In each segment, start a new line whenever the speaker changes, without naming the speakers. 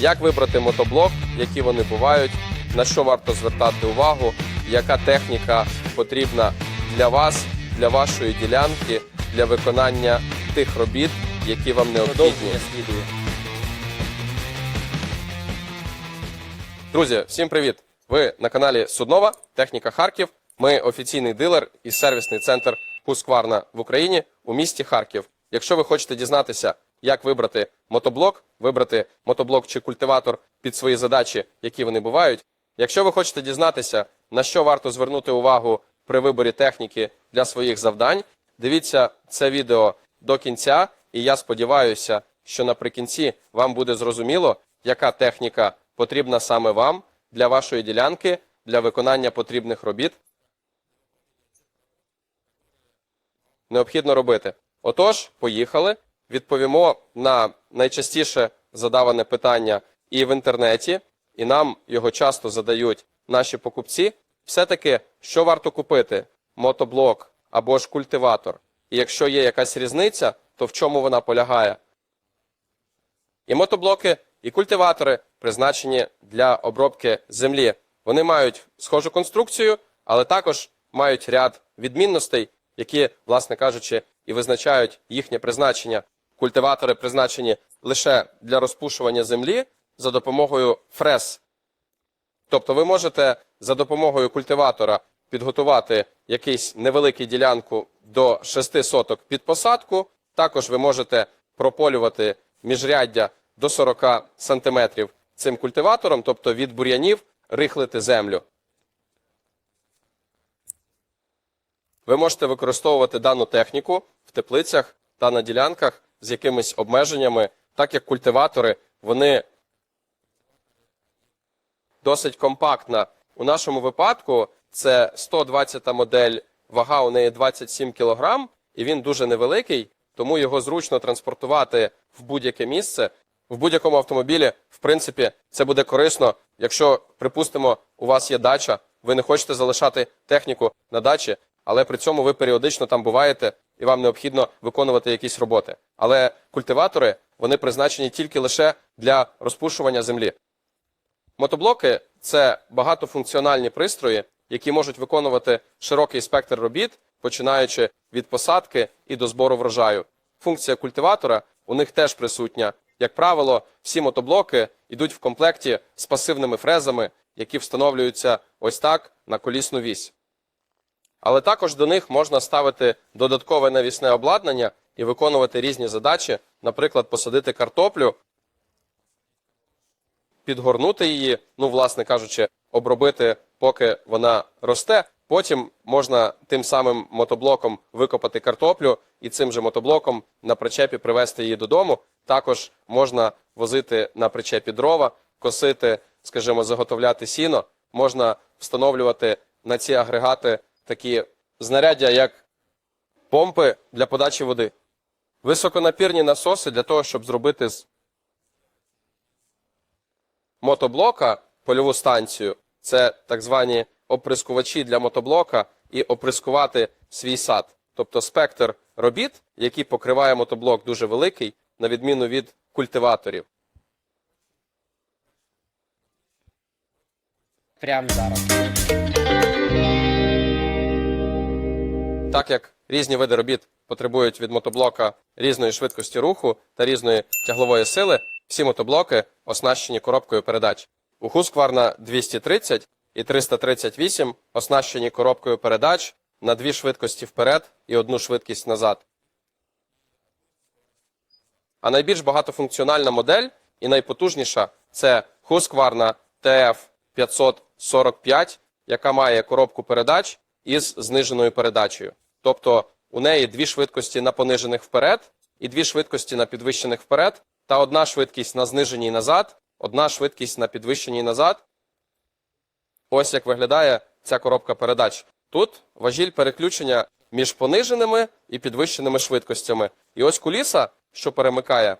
як вибрати мотоблок, які вони бувають, на що варто звертати увагу, яка техніка потрібна для вас, для вашої ділянки, для виконання тих робіт, які вам необхідні. Друзі, всім привіт! Ви на каналі Суднова, Техніка Харків. Ми офіційний дилер і сервісний центр Husqvarna в Україні у місті Харків. Якщо ви хочете дізнатися, як вибрати мотоблок, вибрати мотоблок чи культиватор під свої задачі, які вони бувають. Якщо ви хочете дізнатися, на що варто звернути увагу при виборі техніки для своїх завдань, дивіться це відео до кінця, і я сподіваюся, що наприкінці вам буде зрозуміло, яка техніка потрібна саме вам для вашої ділянки, для виконання потрібних робіт. Необхідно робити. Отож, поїхали. Відповімо на найчастіше задаване питання і в інтернеті, і нам його часто задають наші покупці. Все-таки, що варто купити? Мотоблок або ж культиватор. І якщо є якась різниця, то в чому вона полягає? І мотоблоки, і культиватори призначені для обробки землі. Вони мають схожу конструкцію, але також мають ряд відмінностей, які, власне кажучи, і визначають їхнє призначення. Культиватори призначені лише для розпушування землі за допомогою фрез. Тобто ви можете за допомогою культиватора підготувати якийсь невеликий ділянку до 6 соток під посадку. Також ви можете прополювати міжряддя до 40 сантиметрів цим культиватором, тобто від бур'янів рихлити землю. Ви можете використовувати дану техніку в теплицях та на ділянках з якимись обмеженнями, так як культиватори вони досить компактна. У нашому випадку це 120 модель, вага у неї 27 кг, і він дуже невеликий, тому його зручно транспортувати в будь-яке місце. В будь-якому автомобілі, в принципі, це буде корисно, якщо, припустимо, у вас є дача, ви не хочете залишати техніку на дачі, але при цьому ви періодично там буваєте і вам необхідно виконувати якісь роботи. Але культиватори вони призначені тільки лише для розпушування землі. Мотоблоки це багатофункціональні пристрої, які можуть виконувати широкий спектр робіт, починаючи від посадки і до збору врожаю. Функція культиватора у них теж присутня. Як правило, всі мотоблоки йдуть в комплекті з пасивними фрезами, які встановлюються ось так на колісну вісь. Але також до них можна ставити додаткове навісне обладнання і виконувати різні задачі, наприклад, посадити картоплю підгорнути її, ну, власне кажучи, обробити, поки вона росте. Потім можна тим самим мотоблоком викопати картоплю і цим же мотоблоком на причепі привезти її додому. Також можна возити на причепі дрова, косити, скажімо, заготовляти сіно. Можна встановлювати на ці агрегати такі знаряддя, як помпи для подачі води, високонапірні насоси для того, щоб зробити з мотоблока польову станцію це так звані оприскувачі для мотоблока і оприскувати свій сад. Тобто спектр робіт, який покриває мотоблок, дуже великий, на відміну від культиваторів.
Прямо зараз.
Так як різні види робіт потребують від мотоблока різної швидкості руху та різної тяглової сили, всі мотоблоки оснащені коробкою передач. У Husqvarna 230 і 338 оснащені коробкою передач на дві швидкості вперед і одну швидкість назад. А найбільш багатофункціональна модель і найпотужніша це Husqvarna TF545, яка має коробку передач із зниженою передачею. Тобто у неї дві швидкості на понижених вперед і дві швидкості на підвищених вперед, та одна швидкість на зниженій назад, одна швидкість на підвищеній назад. Ось як виглядає ця коробка передач. Тут важіль переключення між пониженими і підвищеними швидкостями. І ось куліса, що перемикає.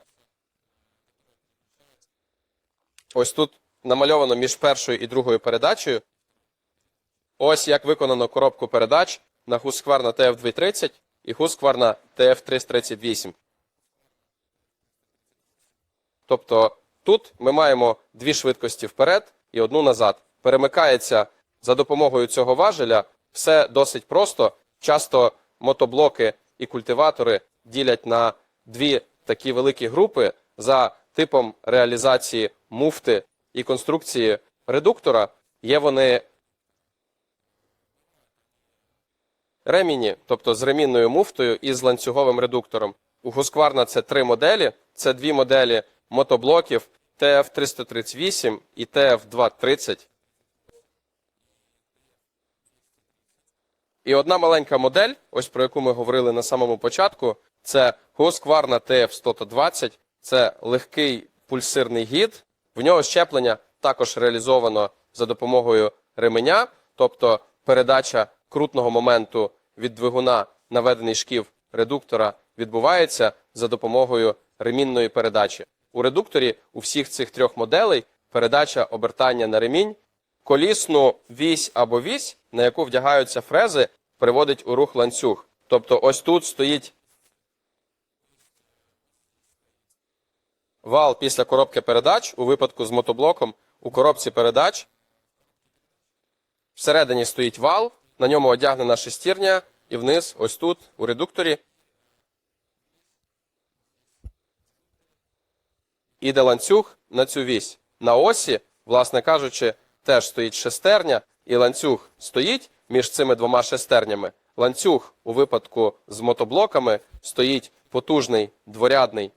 Ось тут намальовано між першою і другою передачею. Ось як виконано коробку передач на Husqvarna TF230 і Husqvarna TF338. Тобто Тут ми маємо дві швидкості вперед і одну назад. Перемикається за допомогою цього важеля. Все досить просто. Часто мотоблоки і культиватори ділять на дві такі великі групи за типом реалізації муфти і конструкції редуктора. Є вони реміні, тобто з ремінною муфтою і з ланцюговим редуктором. У Husqvarna це три моделі. Це дві моделі мотоблоків TF338 і TF230. І одна маленька модель, ось про яку ми говорили на самому початку, це Husqvarna TF120. Це легкий пульсирний гід. В нього щеплення також реалізовано за допомогою ременя, тобто передача крутного моменту від двигуна на ведений шків редуктора відбувається за допомогою ремінної передачі. У редукторі у всіх цих трьох моделей передача обертання на ремінь колісну вісь або вісь, на яку вдягаються фрези, приводить у рух ланцюг. Тобто ось тут стоїть вал після коробки передач у випадку з мотоблоком у коробці передач. Всередині стоїть вал, на ньому одягнена шестірня, і вниз, ось тут, у редукторі, іде ланцюг на цю вісь. На осі, власне кажучи, теж стоїть шестерня, і ланцюг стоїть між цими двома шестернями. Ланцюг у випадку з мотоблоками стоїть потужний дворядний.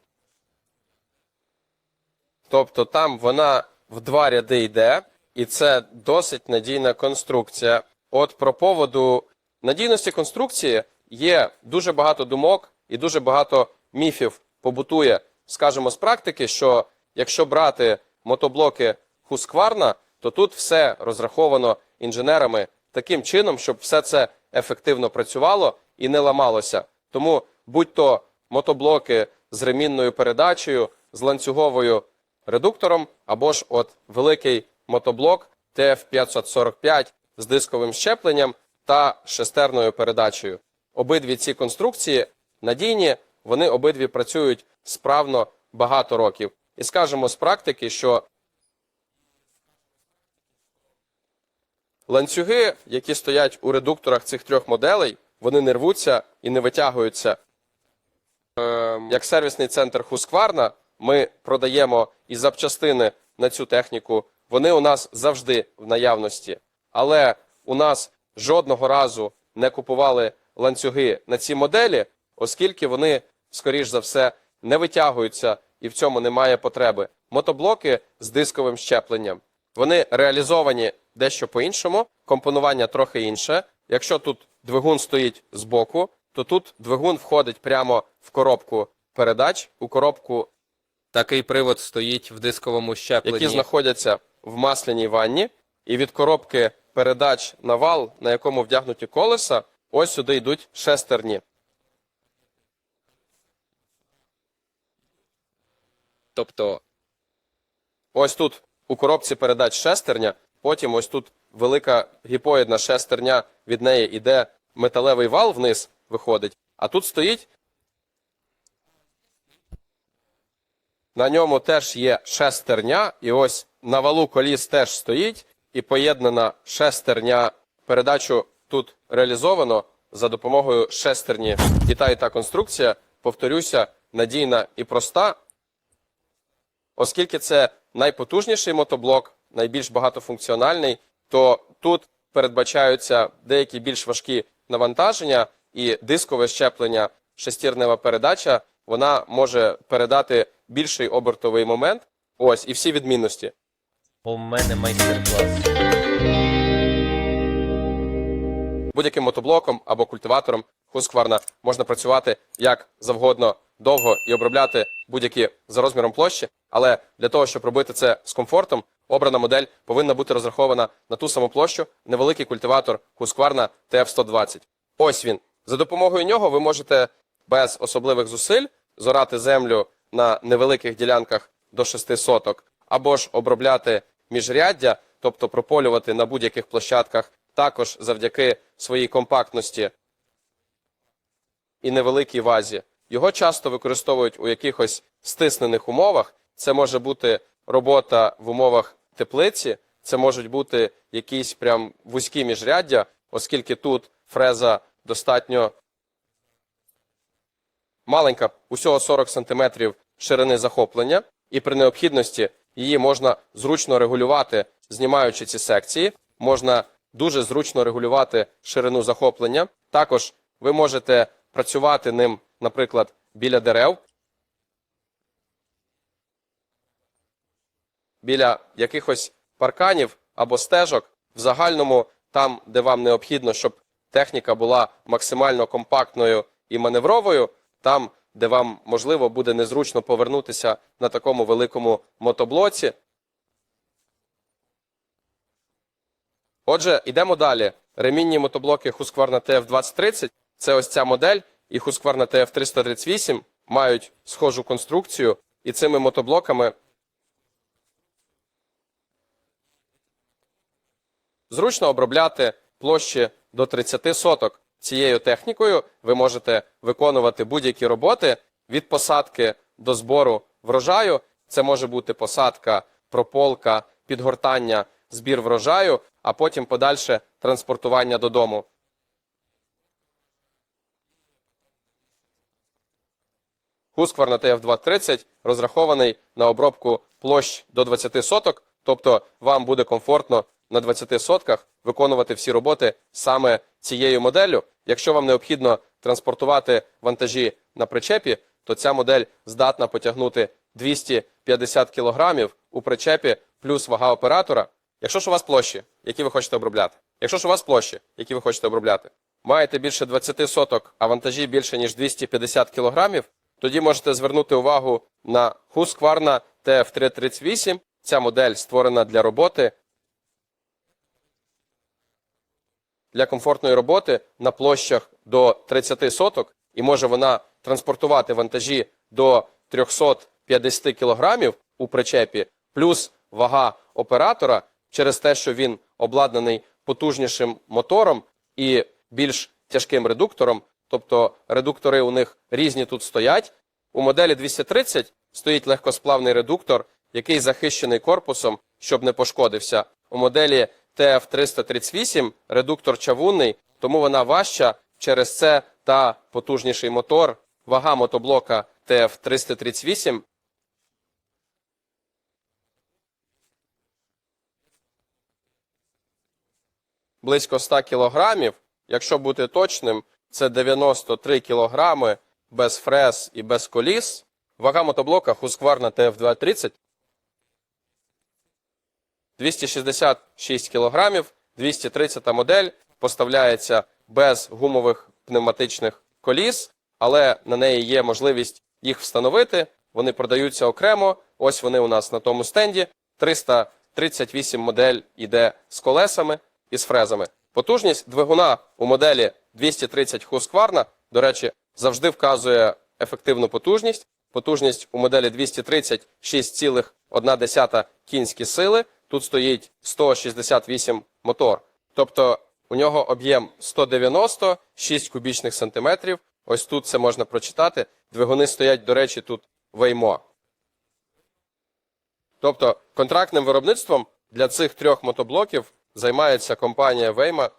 Тобто там вона в два ряди йде, і це досить надійна конструкція. От про поводу надійності конструкції є дуже багато думок і дуже багато міфів побутує. Скажемо з практики, що якщо брати мотоблоки Husqvarna, то тут все розраховано інженерами таким чином, щоб все це ефективно працювало і не ламалося. Тому будь-то мотоблоки з ремінною передачею, з ланцюговою редуктором, або ж от великий мотоблок TF545 з дисковим щепленням та шестерною передачею. Обидві ці конструкції надійні, вони обидві працюють справно багато років. І скажемо з практики, що ланцюги, які стоять у редукторах цих трьох моделей, вони не рвуться і не витягуються. Ем, Як сервісний центр Husqvarna ми продаємо і запчастини на цю техніку. Вони у нас завжди в наявності. Але у нас жодного разу не купували ланцюги на ці моделі, оскільки вони, скоріш за все, не витягуються і в цьому немає потреби. Мотоблоки з дисковим щепленням. Вони реалізовані дещо по-іншому, компонування трохи інше. Якщо тут двигун стоїть збоку, то тут двигун входить прямо в коробку передач, у коробку
Такий привод стоїть в дисковому щепленні.
які знаходяться в масляній ванні, і від коробки передач на вал, на якому вдягнуті колеса, ось сюди йдуть шестерні.
Тобто
Ось тут у коробці передач шестерня, потім ось тут велика гіпоїдна шестерня, від неї йде металевий вал вниз, виходить, а тут стоїть. На ньому теж є шестерня, і ось на валу коліс теж стоїть, і поєднана шестерня. Передачу тут реалізовано за допомогою шестерні. І та і та конструкція, повторюся, надійна і проста, Оскільки це найпотужніший мотоблок, найбільш багатофункціональний, то тут передбачаються деякі більш важкі навантаження, і дискове щеплення, шестірнева передача, вона може передати більший обертовий момент. Ось і всі відмінності.
У мене майстер-клас.
Будь-яким мотоблоком або культиватором Husqvarna можна працювати як завгодно довго і обробляти будь-які за розміром площі, але для того, щоб робити це з комфортом, обрана модель повинна бути розрахована на ту саму площу невеликий культиватор Husqvarna TF120. Ось він. За допомогою нього ви можете без особливих зусиль зорати землю на невеликих ділянках до 6 соток, або ж обробляти міжряддя, тобто прополювати на будь-яких площадках, також завдяки своїй компактності і невеликій вазі. Його часто використовують у якихось стиснених умовах. Це може бути робота в умовах теплиці. Це можуть бути якісь прям вузькі міжряддя, оскільки тут фреза достатньо маленька, усього 40 см ширини захоплення, і при необхідності її можна зручно регулювати, знімаючи ці секції. Можна дуже зручно регулювати ширину захоплення. Також ви можете працювати ним, наприклад, біля дерев, біля якихось парканів або стежок, в загальному, там, де вам необхідно, щоб техніка була максимально компактною і маневровою, там, де вам можливо буде незручно повернутися на такому великому мотоблоці. Отже, йдемо далі. Ремінні мотоблоки Husqvarna TF2030 – це ось ця модель, і Husqvarna TF338 мають схожу конструкцію, і цими мотоблоками Зручно обробляти площі до 30 соток. Цією технікою ви можете виконувати будь-які роботи від посадки до збору врожаю. Це може бути посадка, прополка, підгортання, збір врожаю, а потім подальше транспортування додому. Husqvarna TF230 розрахований на обробку площ до 20 соток, тобто вам буде комфортно на 20 сотках виконувати всі роботи саме цією моделлю. Якщо вам необхідно транспортувати вантажі на причепі, то ця модель здатна потягнути 250 кілограмів у причепі плюс вага оператора. Якщо ж у вас площі, які ви хочете обробляти, якщо ж у вас площі, які ви хочете обробляти, маєте більше 20 соток, а вантажі більше ніж 250 кілограмів, тоді можете звернути увагу на Husqvarna TF338. Ця модель створена для роботи для комфортної роботи на площах до 30 соток, і може вона транспортувати вантажі до 350 кілограмів у причепі, плюс вага оператора через те, що він обладнаний потужнішим мотором і більш тяжким редуктором. Тобто редуктори у них різні тут стоять. У моделі 230 стоїть легкосплавний редуктор, який захищений корпусом, щоб не пошкодився. У моделі TF338 редуктор чавунний, тому вона важча через це та потужніший мотор. Вага мотоблока TF338 близько 100 кілограмів. Якщо бути точним, це 93 кілограми без фрез і без коліс. Вага мотоблока Husqvarna TF230 266 кілограмів, 230 модель поставляється без гумових пневматичних коліс, але на неї є можливість їх встановити. Вони продаються окремо. Ось вони у нас на тому стенді. 338 модель іде з колесами і з фрезами. Потужність двигуна у моделі 230 Husqvarna, до речі, завжди вказує ефективну потужність. Потужність у моделі 230 6,1 кінські сили. Тут стоїть 168 мотор. Тобто у нього об'єм 196 кубічних сантиметрів. Ось тут це можна прочитати. Двигуни стоять, до речі, тут веймо. Тобто контрактним виробництвом для цих трьох мотоблоків займається компанія Вейма.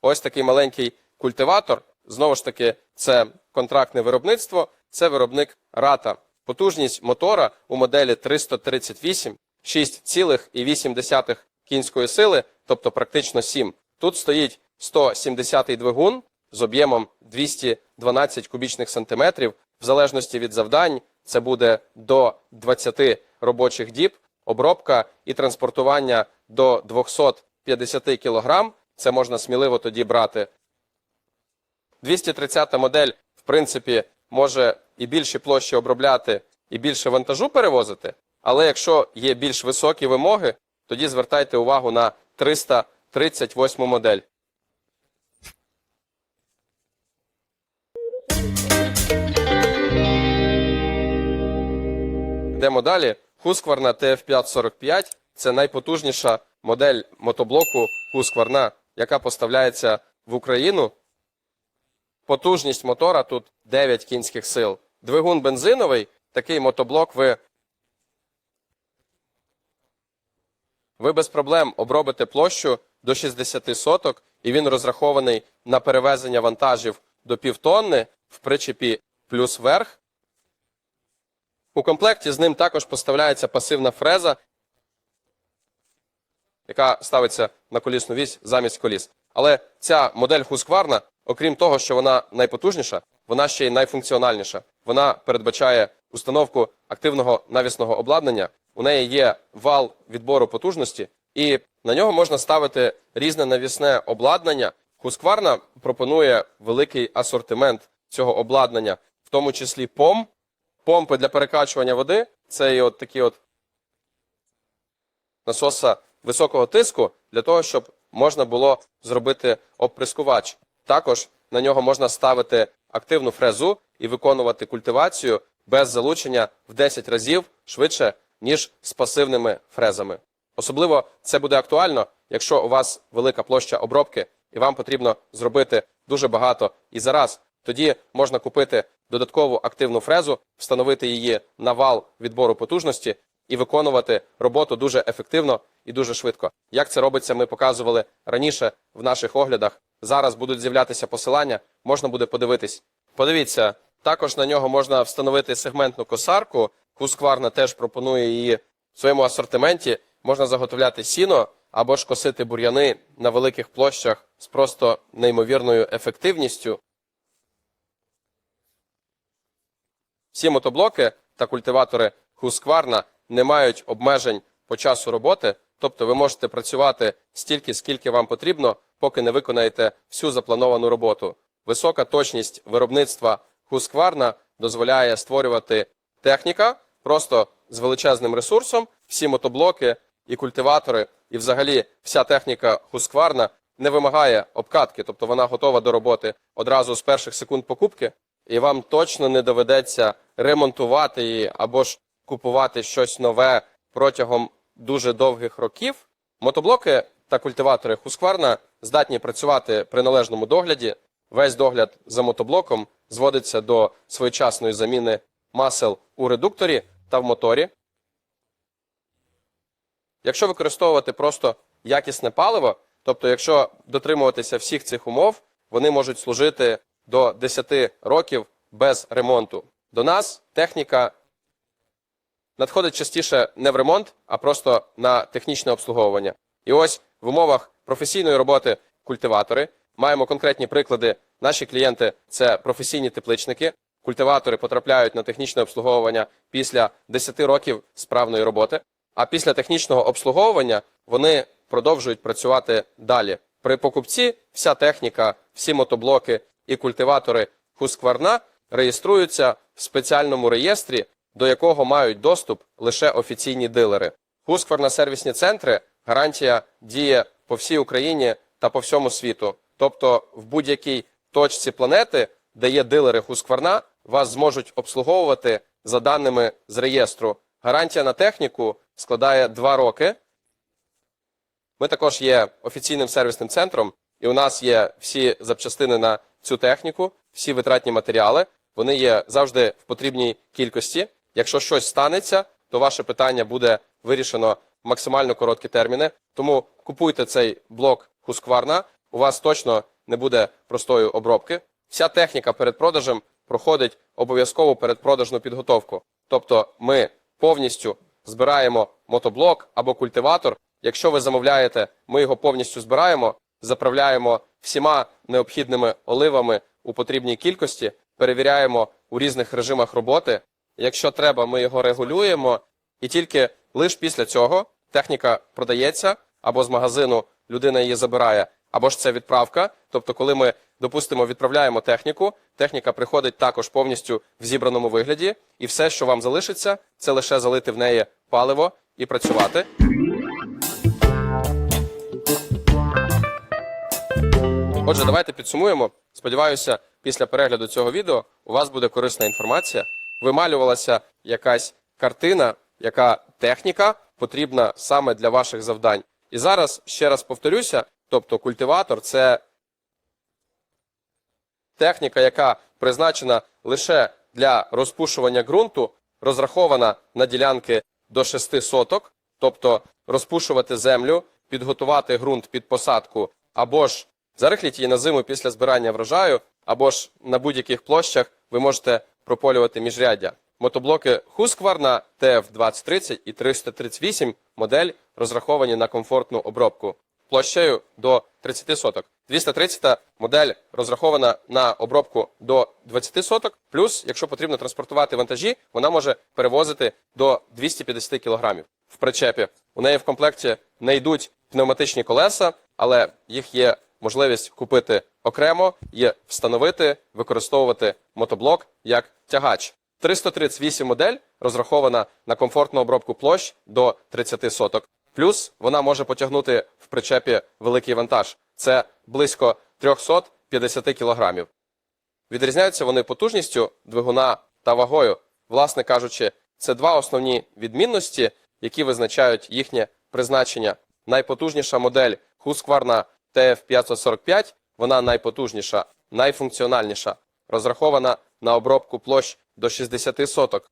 Ось такий маленький культиватор. Знову ж таки, це контрактне виробництво, це виробник Рата. Потужність мотора у моделі 338 6,8 кінської сили, тобто практично 7. Тут стоїть 170-й двигун з об'ємом 212 кубічних сантиметрів. В залежності від завдань це буде до 20 робочих діб, обробка і транспортування до 250 кг. Це можна сміливо тоді брати 230 модель, в принципі, може і більші площі обробляти, і більше вантажу перевозити. Але якщо є більш високі вимоги, тоді звертайте увагу на 338 модель. Йдемо далі. Husqvarna TF545 – це найпотужніша модель мотоблоку Husqvarna, яка поставляється в Україну. Потужність мотора тут 9 кінських сил. Двигун бензиновий, такий мотоблок ви, ви без проблем обробите площу до 60 соток, і він розрахований на перевезення вантажів до півтонни в причепі плюс верх. У комплекті з ним також поставляється пасивна фреза, яка ставиться на колісну вісь замість коліс. Але ця модель Husqvarna, окрім того, що вона найпотужніша, вона ще й найфункціональніша. Вона передбачає установку активного навісного обладнання. У неї є вал відбору потужності, і на нього можна ставити різне навісне обладнання. Husqvarna пропонує великий асортимент цього обладнання, в тому числі пом, помпи для перекачування води. Це і от такі от насоса високого тиску для того, щоб можна було зробити оприскувач. Також на нього можна ставити активну фрезу і виконувати культивацію без залучення в 10 разів швидше, ніж з пасивними фрезами. Особливо це буде актуально, якщо у вас велика площа обробки і вам потрібно зробити дуже багато і зараз. Тоді можна купити додаткову активну фрезу, встановити її на вал відбору потужності і виконувати роботу дуже ефективно і дуже швидко. Як це робиться, ми показували раніше в наших оглядах. Зараз будуть з'являтися посилання, можна буде подивитись. Подивіться, також на нього можна встановити сегментну косарку. Husqvarna теж пропонує її в своєму асортименті. Можна заготовляти сіно або ж косити бур'яни на великих площах з просто неймовірною ефективністю. Всі мотоблоки та культиватори Husqvarna не мають обмежень по часу роботи, тобто ви можете працювати стільки, скільки вам потрібно, поки не виконаєте всю заплановану роботу. Висока точність виробництва Husqvarna дозволяє створювати техніка просто з величезним ресурсом. Всі мотоблоки і культиватори, і взагалі вся техніка Husqvarna не вимагає обкатки, тобто вона готова до роботи одразу з перших секунд покупки, і вам точно не доведеться ремонтувати її або ж купувати щось нове протягом дуже довгих років. Мотоблоки та культиватори Husqvarna здатні працювати при належному догляді. Весь догляд за мотоблоком зводиться до своєчасної заміни масел у редукторі та в моторі. Якщо використовувати просто якісне паливо, тобто якщо дотримуватися всіх цих умов, вони можуть служити до 10 років без ремонту. До нас техніка надходить частіше не в ремонт, а просто на технічне обслуговування. І ось в умовах професійної роботи культиватори маємо конкретні приклади. Наші клієнти це професійні тепличники. Культиватори потрапляють на технічне обслуговування після 10 років справної роботи. А після технічного обслуговування вони продовжують працювати далі. При покупці вся техніка, всі мотоблоки і культиватори Husqvarna реєструються в спеціальному реєстрі, до якого мають доступ лише офіційні дилери. Husqvarna сервісні центри гарантія діє по всій Україні та по всьому світу. Тобто в будь-якій точці планети, де є дилери Husqvarna, вас зможуть обслуговувати за даними з реєстру. Гарантія на техніку складає 2 роки. Ми також є офіційним сервісним центром, і у нас є всі запчастини на цю техніку, всі витратні матеріали. Вони є завжди в потрібній кількості. Якщо щось станеться, то ваше питання буде вирішено в максимально короткі терміни. Тому купуйте цей блок Husqvarna, у вас точно не буде простої обробки. Вся техніка перед продажем проходить обов'язкову передпродажну підготовку. Тобто ми повністю збираємо мотоблок або культиватор. Якщо ви замовляєте, ми його повністю збираємо, заправляємо всіма необхідними оливами у потрібній кількості, перевіряємо у різних режимах роботи. Якщо треба, ми його регулюємо, і тільки лише після цього техніка продається або з магазину людина її забирає, або ж це відправка. Тобто, коли ми, допустимо, відправляємо техніку, техніка приходить також повністю в зібраному вигляді, і все, що вам залишиться, це лише залити в неї паливо і працювати. Отже, давайте підсумуємо. Сподіваюся, після перегляду цього відео у вас буде корисна інформація. Вималювалася якась картина, яка техніка потрібна саме для ваших завдань. І зараз ще раз повторюся: тобто культиватор це техніка, яка призначена лише для розпушування ґрунту, розрахована на ділянки до 6 соток, тобто розпушувати землю, підготувати ґрунт під посадку, або ж зарихліть її на зиму після збирання врожаю, або ж на будь-яких площах ви можете прополювати міжряддя. Мотоблоки Husqvarna TF2030 і 338 модель розраховані на комфортну обробку площею до 30 соток. 230 модель розрахована на обробку до 20 соток. Плюс, якщо потрібно транспортувати вантажі, вона може перевозити до 250 кілограмів в причепі. У неї в комплекті не йдуть пневматичні колеса, але їх є можливість купити окремо і встановити, використовувати мотоблок як тягач. 338 модель розрахована на комфортну обробку площ до 30 соток. Плюс вона може потягнути в причепі великий вантаж. Це близько 350 кілограмів. Відрізняються вони потужністю двигуна та вагою. Власне кажучи, це два основні відмінності, які визначають їхнє призначення. Найпотужніша модель Husqvarna TF545, вона найпотужніша, найфункціональніша, розрахована на обробку площ до 60 соток.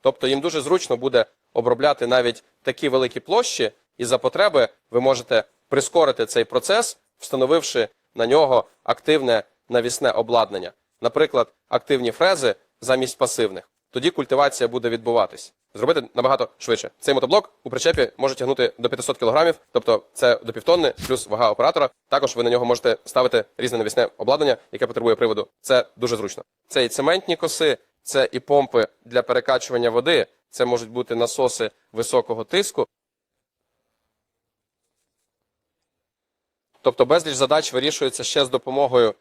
Тобто їм дуже зручно буде обробляти навіть такі великі площі, і за потреби ви можете прискорити цей процес, встановивши на нього активне навісне обладнання, наприклад, активні фрези замість пасивних. Тоді культивація буде відбуватись. Зробити набагато швидше. Цей мотоблок у причепі може тягнути до 500 кг, тобто це до півтонни, плюс вага оператора. Також ви на нього можете ставити різне навісне обладнання, яке потребує приводу. Це дуже зручно. Це і цементні коси, це і помпи для перекачування води, це можуть бути насоси високого тиску. Тобто безліч задач вирішується ще з допомогою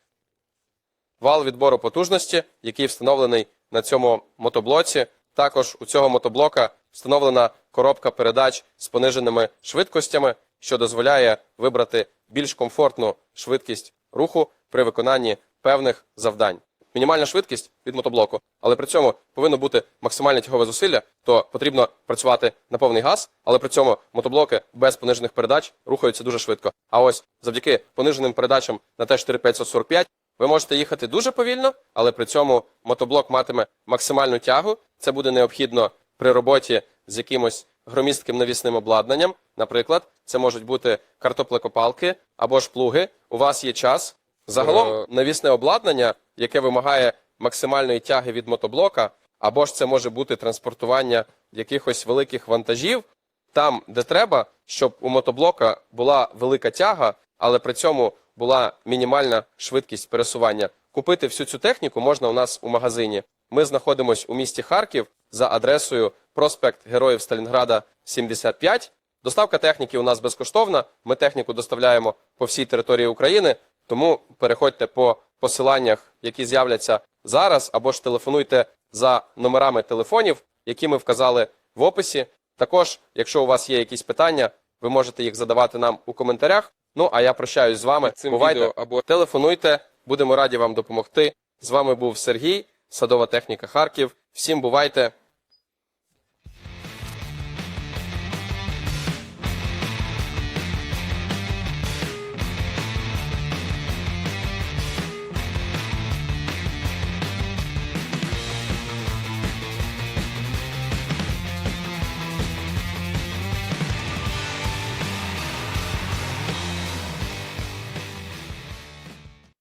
вал відбору потужності, який встановлений на цьому мотоблоці. Також у цього мотоблока встановлена коробка передач з пониженими швидкостями, що дозволяє вибрати більш комфортну швидкість руху при виконанні певних завдань. Мінімальна швидкість від мотоблоку, але при цьому повинно бути максимальне тягове зусилля, то потрібно працювати на повний газ, але при цьому мотоблоки без понижених передач рухаються дуже швидко. А ось завдяки пониженим передачам на Т-4545 ви можете їхати дуже повільно, але при цьому мотоблок матиме максимальну тягу. Це буде необхідно при роботі з якимось громістким навісним обладнанням. Наприклад, це можуть бути картоплекопалки або ж плуги. У вас є час. Загалом
Е.
навісне обладнання, яке вимагає максимальної тяги від мотоблока, або ж це може бути транспортування якихось великих вантажів, там, де треба, щоб у мотоблока була велика тяга, але при цьому була мінімальна швидкість пересування. Купити всю цю техніку можна у нас у магазині. Ми знаходимося у місті Харків за адресою проспект Героїв Сталінграда 75. Доставка техніки у нас безкоштовна. Ми техніку доставляємо по всій території України, тому переходьте по посиланнях, які з'являться зараз, або ж телефонуйте за номерами телефонів, які ми вказали в описі. Також, якщо у вас є якісь питання, ви можете їх задавати нам у коментарях. Ну а я прощаюсь з вами.
Цим
Бувайте
відео або
телефонуйте, будемо раді вам допомогти. З вами був Сергій, садова техніка Харків. Всім бувайте